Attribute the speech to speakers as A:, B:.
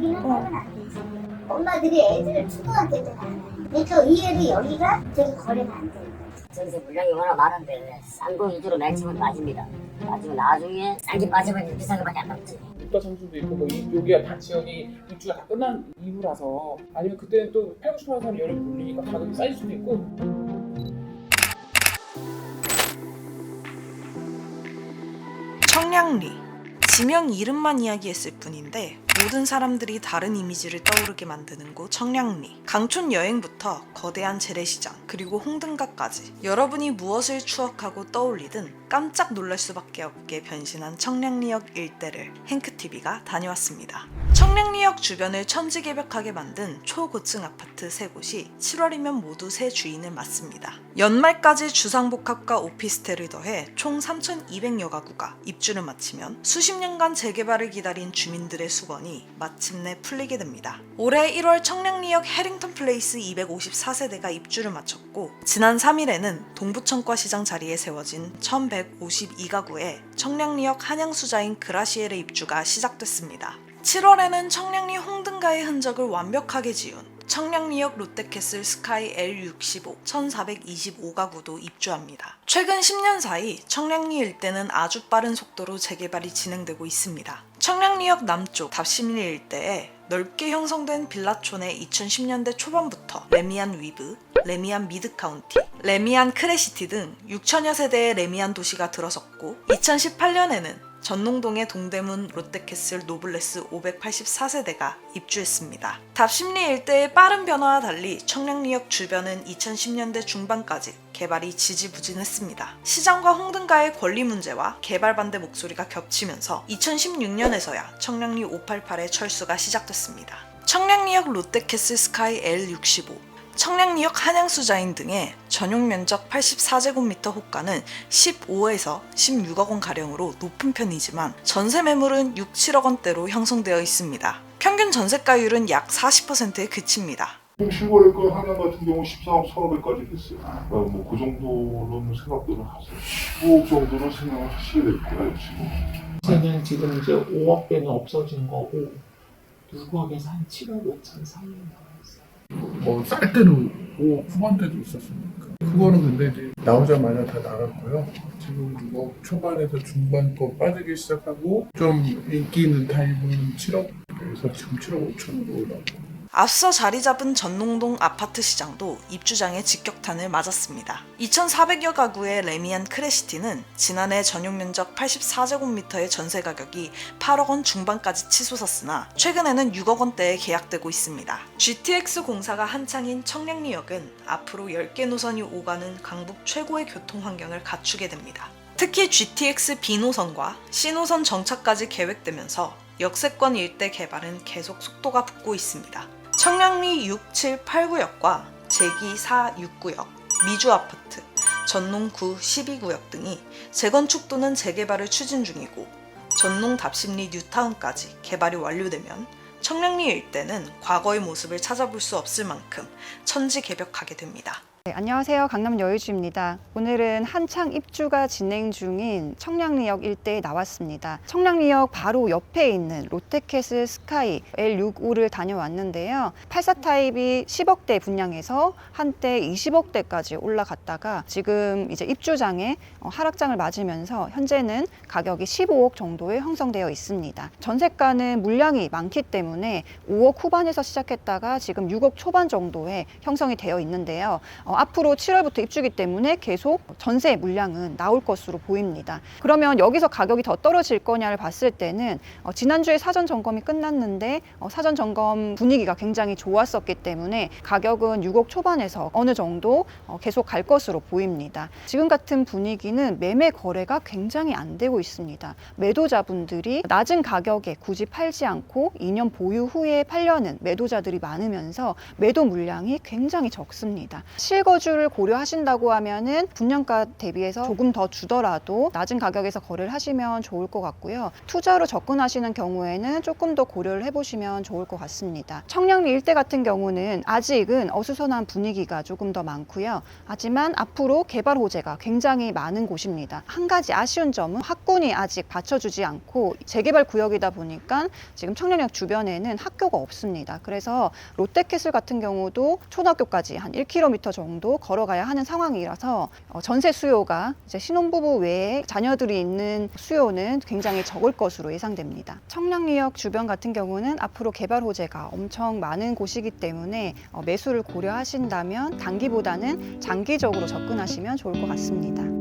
A: 우리는 거는 안 되지. 엄마들이 애들을 안 해. 그러니까 의외로 여기가 저기 거래가 안 거야.
B: 저기서 물량이 워낙 많은데 싼거 위주로 맺히면 맞습니다. 맞으면 나중에 싼게 빠지면 비싼 거밖에 안 남지.
C: 물가 상승도 있고 뭐 이, 여기가 다 지역이 입주가 다 끝난 이후라서 아니면 그때는 또 팔고 싶어하는 사람이 몰리니까 가격이 쌓일 수도 있고
D: 청량리 지명 이름만 이야기했을 뿐인데 모든 사람들이 다른 이미지를 떠오르게 만드는 곳 청량리 강촌 여행부터 거대한 재래시장 그리고 홍등가까지 여러분이 무엇을 추억하고 떠올리든 깜짝 놀랄 수밖에 없게 변신한 청량리역 일대를 행크TV가 다녀왔습니다 청량리역 주변을 천지개벽하게 만든 초고층 아파트 세 곳이 7월이면 모두 새 주인을 맡습니다. 연말까지 주상복합과 오피스텔을 더해 총 3,200여 가구가 입주를 마치면 수십 년간 재개발을 기다린 주민들의 수건 이 마침내 풀리게 됩니다. 올해 1월 청량리역 해링턴 플레이스 254세대가 입주를 마쳤고 지난 3일에는 동부청과 시장 자리에 세워진 1,152가구의 청량리역 한양수자인 그라시엘의 입주가 시작됐습니다. 7월에는 청량리 홍등가의 흔적을 완벽하게 지운 청량리역 롯데캐슬 스카이 L65 1425가구도 입주합니다. 최근 10년 사이 청량리 일대는 아주 빠른 속도로 재개발이 진행되고 있습니다. 청량리역 남쪽 답심리 일대에 넓게 형성된 빌라촌에 2010년대 초반부터 레미안 위브, 레미안 미드카운티, 레미안 크레시티 등 6천여 세대의 레미안 도시가 들어섰고 2018년에는 전농동의 동대문 롯데캐슬 노블레스 584세대가 입주했습니다. 답심리 일대의 빠른 변화와 달리 청량리역 주변은 2010년대 중반까지 개발이 지지부진했습니다. 시장과 홍등가의 권리 문제와 개발 반대 목소리가 겹치면서 2016년에서야 청량리 588의 철수가 시작됐습니다. 청량리역 롯데캐슬 스카이 L65 청량리역 한양수자인 등의 전용 면적 84제곱미터 호가는 15에서 16억 원 가량으로 높은 편이지만 전세 매물은 6, 7억 원대로 형성되어 있습니다. 평균 전세가율은 약 40%에 그칩니다.
E: 실거래 거 하나 같은 경우 14억 1,500까지 됐어요. 뭐그 정도는 생각들을 하세요. 15억 정도는 생각을 하시게 될 거예요, 지금.
C: 저는 지금 이제 5억대는 없어진 거고 6억에서 한 7억 5천 사이에 나와있어요.
E: 뭐, 쌀 때는 5억 후반대도 있었으니까. 그거는 근데 이제 나오자마자 다 나갔고요. 지금 뭐 초반에서 중반권 빠지기 시작하고 좀 인기 있는 타입은 7억에서 지금 7억 5천으로 올라오고.
D: 앞서 자리 잡은 전농동 아파트 시장도 입주장에 직격탄을 맞았습니다. 2,400여 가구의 레미안 크레시티는 지난해 전용 면적 84제곱미터의 전세 가격이 8억 원 중반까지 치솟았으나 최근에는 6억 원대에 계약되고 있습니다. GTX 공사가 한창인 청량리역은 앞으로 10개 노선이 오가는 강북 최고의 교통 환경을 갖추게 됩니다. 특히 GTX B노선과 C노선 정차까지 계획되면서 역세권 일대 개발은 계속 속도가 붙고 있습니다. 청량리 6, 7, 8구역과 제기 4, 6구역, 미주 아파트, 전농 9, 12구역 등이 재건축 또는 재개발을 추진 중이고 전농 답심리 뉴타운까지 개발이 완료되면 청량리 일대는 과거의 모습을 찾아볼 수 없을 만큼 천지개벽하게 됩니다.
F: 네, 안녕하세요. 강남 여의주입니다. 오늘은 한창 입주가 진행 중인 청량리역 일대에 나왔습니다. 청량리역 바로 옆에 있는 롯데캐슬 스카이 L65를 다녀왔는데요. 84 타입이 10억대 분양에서 한때 20억대까지 올라갔다가 지금 이제 입주장에 어, 하락장을 맞으면서 현재는 가격이 15억 정도에 형성되어 있습니다. 전세가는 물량이 많기 때문에 5억 후반에서 시작했다가 지금 6억 초반 정도에 형성이 되어 있는데요. 어, 앞으로 7월부터 입주기 때문에 계속 전세 물량은 나올 것으로 보입니다. 그러면 여기서 가격이 더 떨어질 거냐를 봤을 때는 어, 지난주에 사전 점검이 끝났는데 어, 사전 점검 분위기가 굉장히 좋았었기 때문에 가격은 6억 초반에서 어느 정도 어, 계속 갈 것으로 보입니다. 지금 같은 분위기는 매매 거래가 굉장히 안 되고 있습니다. 매도자분들이 낮은 가격에 굳이 팔지 않고 2년 보유 후에 팔려는 매도자들이 많으면서 매도 물량이 굉장히 적습니다. 실 실거주를 고려하신다고 하면은 분양가 대비해서 조금 더 주더라도 낮은 가격에서 거래를 하시면 좋을 것 같고요. 투자로 접근하시는 경우에는 조금 더 고려를 해보시면 좋을 것 같습니다. 청량리 일대 같은 경우는 아직은 어수선한 분위기가 조금 더 많고요. 하지만 앞으로 개발 호재가 굉장히 많은 곳입니다. 한 가지 아쉬운 점은 학군이 아직 받쳐주지 않고 재개발 구역이다 보니까 지금 청량역 주변에는 학교가 없습니다. 그래서 롯데캐슬 같은 경우도 초등학교까지 한 1km 정도 걸어가야 하는 상황이라서 어, 전세 수요가 이제 신혼부부 외에 자녀들이 있는 수요는 굉장히 적을 것으로 예상됩니다. 청량리역 주변 같은 경우는 앞으로 개발 호재가 엄청 많은 곳이기 때문에 어, 매수를 고려하신다면 단기보다는 장기적으로 접근하시면 좋을 것 같습니다.